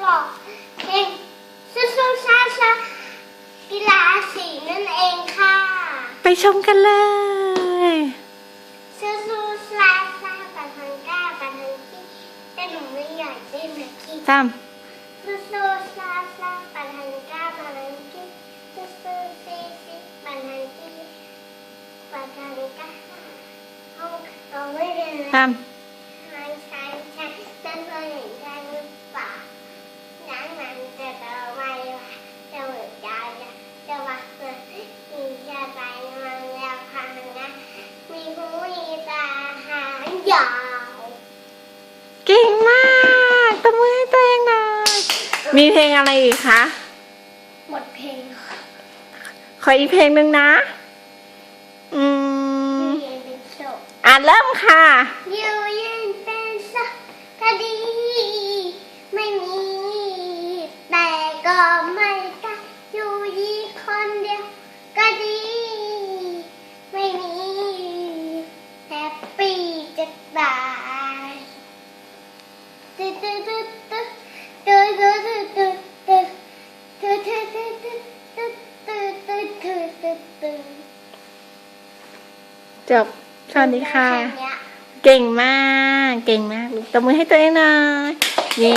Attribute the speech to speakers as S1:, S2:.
S1: กอกเพงสู้ซ่าซากีฬาสีนั่นเองค่ะ
S2: ไปชมกันเลย
S1: สู้ๆซ่าซาปันทังก้าปันทังกี้แต่หนูไม่อยากเล่นแบบกี้
S2: ตาม
S1: สู้ๆซ่าซาปันทังก้าปันทังกี้สู้ๆซีซีปันทังกี้ปันทังก้าเอาเอาไม่เล่นแล้
S2: ว
S1: ยาว
S2: เก่งมากตบมือให้ตัวเองหน่อย มีเพลงอะไรอีกคะ
S1: หมดเพลงค่ะ
S2: ขออีกเพลงหนึ่งนะ อืมเ
S1: รียนเป็นโชค
S2: อ่านเริ่มค่ะ
S1: อยู่
S2: จบสวัสดีค่ะ เก่งมาก เก่งมากลูกตบมือให้ตัวเองหน่อยเย้